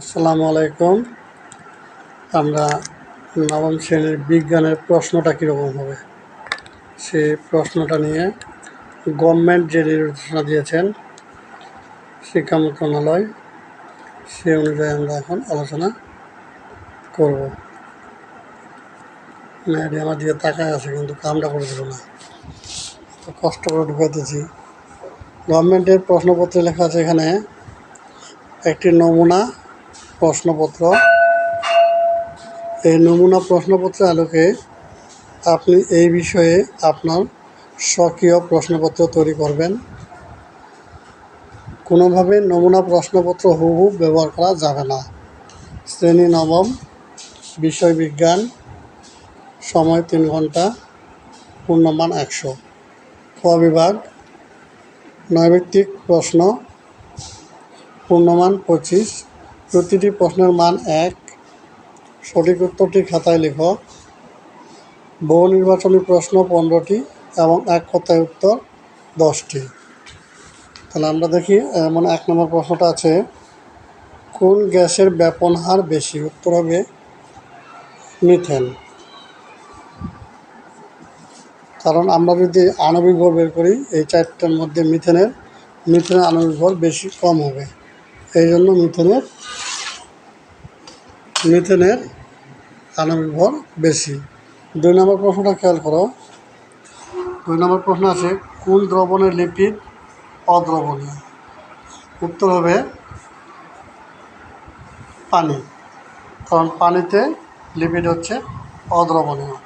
আসসালামু আলাইকুম। আমরা নবম শ্রেণির বিজ্ঞানের প্রশ্নটা কীরকম হবে? সেই প্রশ্নটা নিয়ে গভর্নমেন্ট যে নির্দেশনা দিয়েছেন শিক্ষা মন্ত্রণালয় সে অনুযায়ী আমরা এখন আলোচনা করব। মেয়েটি আমার দিকে তাকায় আছে, কিন্তু কামটা করে দিল না। কষ্ট করে ঢুকাইতেছি। গভর্নমেন্টের প্রশ্নপত্রে লেখা আছে এখানে, একটি নমুনা প্রশ্নপত্র। এই নমুনা প্রশ্নপত্রের আলোকে আপনি এই বিষয়ে আপনার স্বকীয় প্রশ্নপত্র তৈরি করবেন। কোনোভাবে নমুনা প্রশ্নপত্র হুবহু ব্যবহার করা যাবে না। শ্রেণি নবম, বিষয় বিজ্ঞান, সময় তিন ঘণ্টা, পূর্ণমান একশো। ক বিভাগ, নৈমিত্তিক প্রশ্ন, পূর্ণমান পঁচিশ প্রতিটি প্রশ্নের মান এক। সঠিক উত্তরটি খাতায় লেখ। বহু নির্বাচনী প্রশ্ন পনেরোটি এবং এক কথায় উত্তর দশটি। তাহলে আমরা দেখি, এমন এক নম্বর প্রশ্নটা আছে, কোন গ্যাসের ব্যাপন হার বেশি? উত্তর হবে মিথেন। কারণ আমরা যদি আণবিক ভর বের করি, এই চারটার মধ্যে মিথেনের মিথেনের আণবিক ভর বেশি কম হবে। এই জন্য মিথেনের মিথেনের আণবিক ভর বেশি। দুই নম্বর প্রশ্নটা খেয়াল করো। দুই নম্বর প্রশ্ন আছে কোন দ্রবণের লিপিড অদ্রবণীয়। উত্তর হবে পানি, কারণ পানিতে লিপিড হচ্ছে অদ্রবণীয়।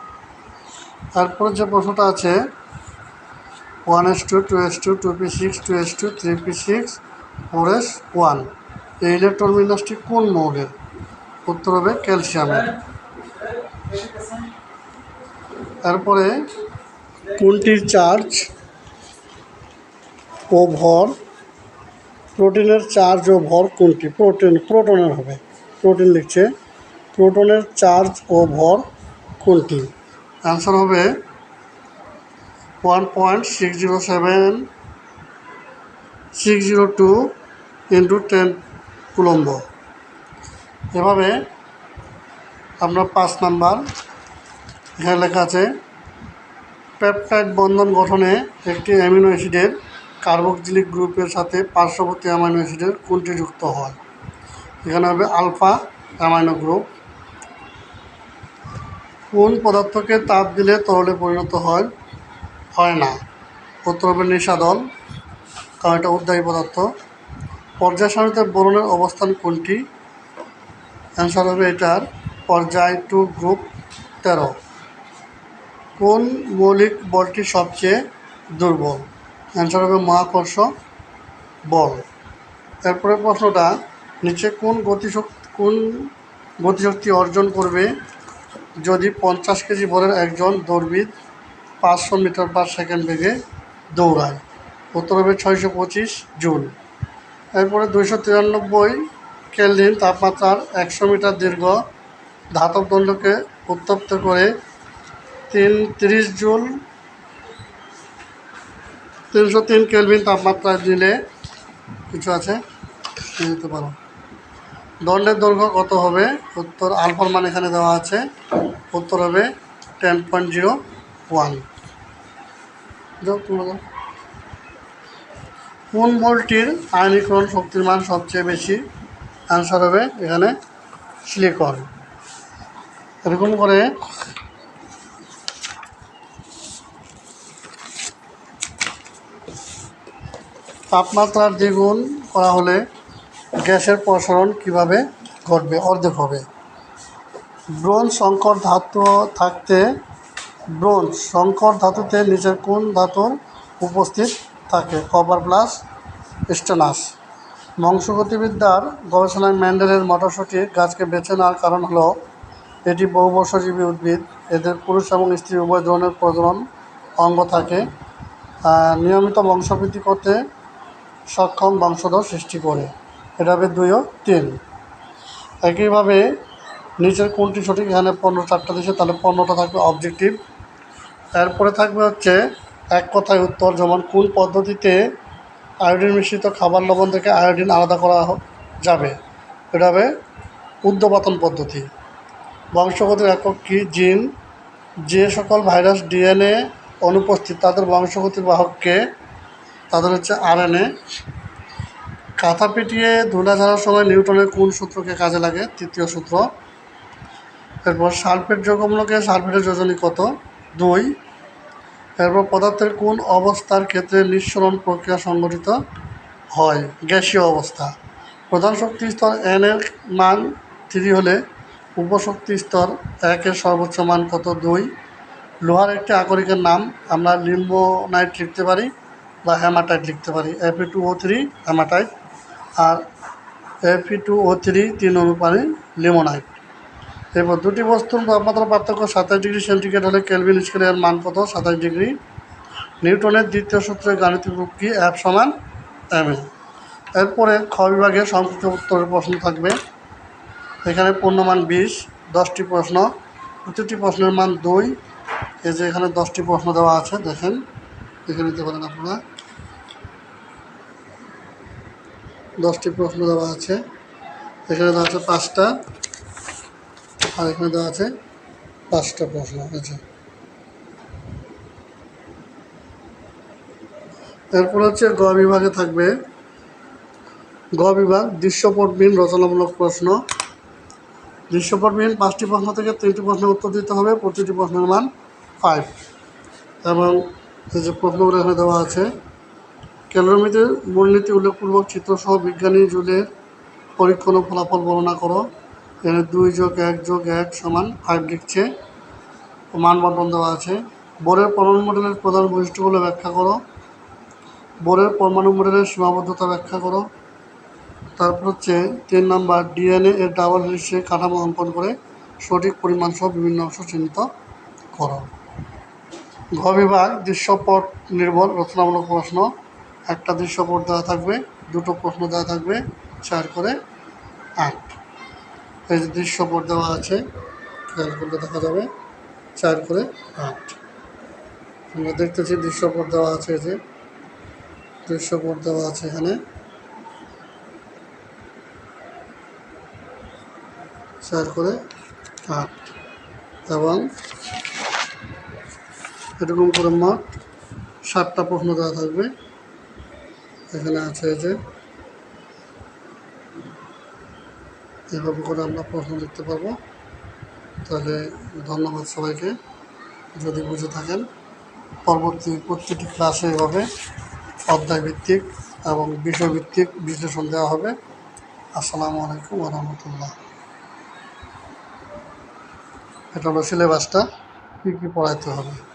তারপরে যে প্রশ্নটা আছে one s two two s two two p six two s two three p six four s one এই ইলেকট্রন বিন্যাসটি কোন মৌলের? উত্তর হবে ক্যালসিয়ামের। তারপরে কোনটির চার্জ? ও ভর প্রোটিনের চার্জ ও ভর কোনটি? প্রোটিন, প্রোটনের হবে। প্রোটিন লিখছে। প্রোটনের চার্জ ও ভর কোনটি? অ্যান্সার হবে one point six zero seven six zero two into ten coulomb. এভাবে আমরা পাঁচ নাম্বার। এখানে লেখা আছে, পেপটাইড বন্ধন গঠনে একটি অ্যামিনো অ্যাসিডের কার্বক্সিলিক গ্রুপের সাথে পার্শ্ববর্তী অ্যামাইনো অ্যাসিডের কোনটি যুক্ত হয়? এখানে হবে আলফা অ্যামাইনো গ্রুপ। কোন পদার্থকে তাপ দিলে তরলে পরিণত হয়? হয় না। উত্তর হবে নিষাদল কারণ এটা উদ্যায়ী পদার্থ। পর্যায় সারণীতে বোরনের অবস্থান কোনটি? অ্যান্সার হবে এটার পর্যায় টু গ্রুপ তেরো। কোন মৌলিক বলটি সবচেয়ে দুর্বল? অ্যান্সার হবে মহাকর্ষ বল। এরপরে প্রশ্নটা, নিচে কোন গতিশক্তি কোন গতিশক্তি অর্জন করবে? যদি পঞ্চাশ কেজি বলের একজন দৌড়বিদ পাঁচশো মিটার পার সেকেন্ড বেগে দৌড়ায়, উত্তর হবে ছয়শো পঁচিশ জুন এরপরে দুইশো তিরানব্বই কেলভিন তাপমাত্রার একশো মিটার দীর্ঘ ধাতব দণ্ডকে উত্তপ্ত করে তিন, তিরিশ জুল তিনশো তিন কেলভিন তাপমাত্রায় দিলে কিছু আছে? দিতে পারো। দণ্ডের দৈর্ঘ্য কত হবে? উত্তর আলফার মান এখানে দেওয়া আছে। উত্তর হবে টেন পয়েন্ট জিরো ওয়ান। কোন বলটির আয়নীকরণ শক্তির মান সবচেয়ে বেশি? অ্যান্সার হবে এখানে সিলিকন এরকম করে তাপমাত্রার দ্বিগুণ করা হলে গ্যাসের প্রসারণ কীভাবে ঘটবে? অর্ধেক হবে। ব্রোঞ্জ সংকর ধাতু থাকতে ব্রোঞ্জ সংকর ধাতুতে নিচের কোন ধাতুর উপস্থিত থাকে? কপার প্লাস স্টেনাস বংশগতিবিদ্যার গবেষণায় ম্যান্ডেলের মটরশুঁটি গাছকে বেছে নেওয়ার কারণ হলো, এটি বহুবর্ষজীবী উদ্ভিদ, এদের পুরুষ এবং স্ত্রী, উভয় ধরনের প্রজনন অঙ্গ থাকে নিয়মিত বংশবৃদ্ধি করতে সক্ষম বংশধর সৃষ্টি করে। এটা হবে দুই ও তিন। একইভাবে নিচের কোনটি সঠিক, এখানে পনেরো চারটা দিয়েছে তাহলে পনেরোটা থাকবে অবজেক্টিভ এরপরে থাকবে হচ্ছে এক কথায় উত্তর, যেমন কোন পদ্ধতিতে আয়োডিন মিশ্রিত খাবার লবণ থেকে আয়োডিন আলাদা করা যাবে। এটা হবে উদ্যপাতন পদ্ধতি। বংশগতির একক কি? জিন। যে সকল ভাইরাস ডিএনএ অনুপস্থিত, তাদের বংশগতির বাহককে, তাদের হচ্ছে আরএনএ। কাঁথা পিটিয়ে ধুলা ঝাড়ার সময় নিউটনের কোন সূত্রকে কাজে লাগে? তৃতীয় সূত্র। এরপর সালফেট যৌগমূলকে সালফেটের যোজনী কত? দুই। এরপর পদার্থের কোন অবস্থার ক্ষেত্রে নিঃসরণ প্রক্রিয়া সংঘটিত হয়? গ্যাসীয় অবস্থা। প্রধান শক্তি স্তর এন এর মান থ্রি হলে উপশক্তি স্তর একের সর্বোচ্চ মান কত? দুই। লোহার একটি আকরিকের নাম আমরা লিম্বোনাইট লিখতে পারি বা হ্যামাটাইট লিখতে পারি। Fe two O three haematite আর এফি টু ও থ্রি তিন অনুপানি লিমোনাইট। এরপর দুটি বস্তুর তাপমাত্রা পার্থক্য সাতাশ ডিগ্রি সেন্টিগ্রেড হলে কেলভিন স্কেলের মান কত? সাতাশ ডিগ্রি। নিউটনের দ্বিতীয় সূত্রের গাণিতিক রূপ কি? অ্যাপ সমান এম এরপরে খ বিভাগে সংক্ষিপ্ত উত্তরের প্রশ্ন থাকবে। এখানে পূর্ণমান বিশ, দশটি প্রশ্ন। প্রতিটি প্রশ্নের মান দুই। এই যে এখানে দশটি প্রশ্ন দেওয়া আছে, দেখেন। দেখে নিতে পারেন আপনারা। দশটি প্রশ্ন দেওয়া আছে। এখানে দেওয়া আছে পাঁচটা। আর এখানে দেওয়া আছে পাঁচটা প্রশ্ন আছে এরপর হচ্ছে গ বিভাগে থাকবে। গ বিভাগ দৃশ্যপটবিহীন রচনামূলক প্রশ্ন। দৃশ্যপটবিহীন পাঁচটি প্রশ্ন থেকে তিনটি প্রশ্নের উত্তর দিতে হবে, প্রতিটি প্রশ্নের মান ফাইভ এবং যে প্রশ্নগুলো এখানে দেওয়া আছে ক্যালোরিমিতির মূলনীতি উল্লেখপূর্বক চিত্রসহ বিজ্ঞানী জুলের পরীক্ষণ ফলাফল বর্ণনা করো। এখানে দুই যোগ, এক যোগ, এক সমান ফাইভ লিখছে। মান দেওয়া আছে। বোরের পরমাণু মডেলের প্রধান বৈশিষ্ট্যগুলো ব্যাখ্যা করো। বোরের পরমাণু মডেলের সীমাবদ্ধতা ব্যাখ্যা করো। তারপর হচ্ছে তিন নাম্বার ডিএনএ এর ডাবল হেলিক্সে কাঠামো অঙ্কন করে সঠিক পরিমাণ সহ বিভিন্ন অংশ চিহ্নিত করো। ঘ বিভাগ, দৃশ্যপট নির্ভর, রচনামূলক প্রশ্ন। একটা দৃশ্যপট দেওয়া থাকবে, দুটো প্রশ্ন দেওয়া থাকবে, চার করে আট। এই যে দৃশ্যপট দেওয়া আছে। খেয়াল করলে দেখা যাবে। চার করে আট। আমরা দেখতেছি দৃশ্যপট দেওয়া আছে যে। দৃশ্যপট দেওয়া আছে এখানে। চার করে আট। এবং এরকম করে মোট সাতটা প্রশ্ন দেওয়া থাকবে। এখানে আছে যে এভাবে করে আমরা প্রশ্ন লিখতে পারব, তাহলে ধন্যবাদ সবাইকে। যদি বুঝে থাকেন, পরবর্তী প্রত্যেকটি ক্লাসে এভাবে অধ্যায় ভিত্তিক এবং বিষয়ভিত্তিক বিশ্লেষণ দেওয়া হবে। আসসালামু আলাইকুম রহমতুল্লাহ। এটা হলো সিলেবাসটা, কী কী পড়াইতে হবে?